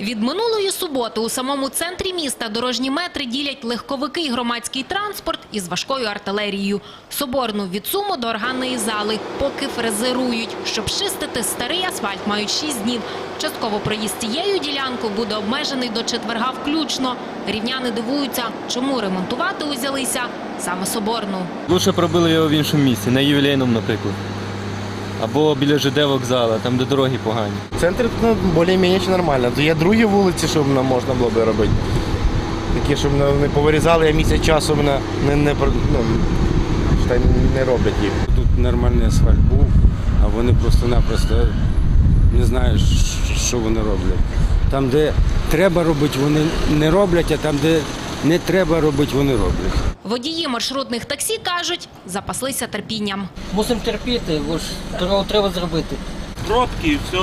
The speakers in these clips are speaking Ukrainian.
Від минулої суботи у самому центрі міста дорожні метри ділять легковики і громадський транспорт із важкою артилерією. Соборну від Суму до органної зали, поки фрезерують. Щоб чистити старий асфальт, мають 6 днів. Частково проїзд цією ділянкою буде обмежений до четверга включно. Рівняни дивуються, чому ремонтувати узялися саме Соборну. Лучше пробили його в іншому місці, на ювілейному, наприклад. Або біля ЖД вокзала, там де дороги погані. Центр ну, більш-менш нормально. Є другі вулиці, щоб нам можна було би робити. Такі, щоб не не повирізали, а місяць часу мене не, не, ну, не роблять їх. Тут нормальний асфальт був, а вони просто-напросто не знають, що вони роблять. Там, де треба робити, вони не роблять, а там, де не треба робити, вони роблять. Водії маршрутних таксі кажуть, запаслися терпінням. Мусимо терпіти, бо ж дорогу треба зробити. пробки і все.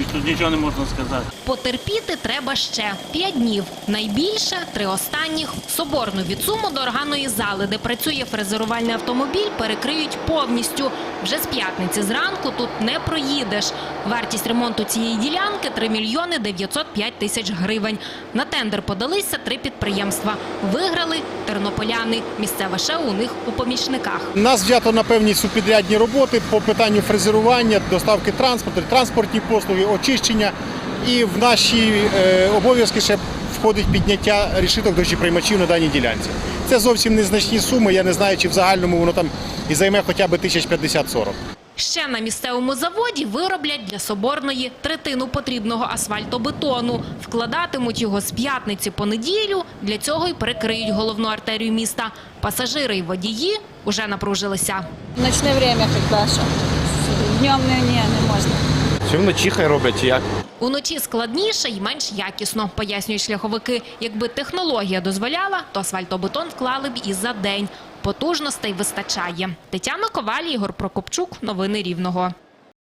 Більш тут нічого не можна сказати. Потерпіти треба ще п'ять днів. Найбільше три останніх соборну від суму до органної зали, де працює фрезерувальний автомобіль, перекриють повністю. Вже з п'ятниці зранку тут не проїдеш. Вартість ремонту цієї ділянки 3 мільйони 905 тисяч гривень. На тендер подалися три підприємства. Виграли тернополяни. Місцеве ще у них у помічниках. Нас взято на певні субпідрядні роботи по питанню фрезерування, доставки транспорту, транспортні послуги, очищення. І в наші е, обов'язки ще входить підняття рішиток дощіприймачів на даній ділянці. Це зовсім незначні суми. Я не знаю, чи в загальному воно там і займе хоча б тисяч 50-40. Ще на місцевому заводі вироблять для Соборної третину потрібного асфальтобетону. Вкладатимуть його з п'ятниці по неділю. Для цього й перекриють головну артерію міста. Пасажири й водії уже напружилися. В ночне время що. Днем не, не можна. Чи вночі хай роблять, як? Уночі складніше і менш якісно, пояснюють шляховики. Якби технологія дозволяла, то асфальтобетон вклали б і за день. Потужностей вистачає. Тетяна Коваль, Ігор Прокопчук. Новини Рівного.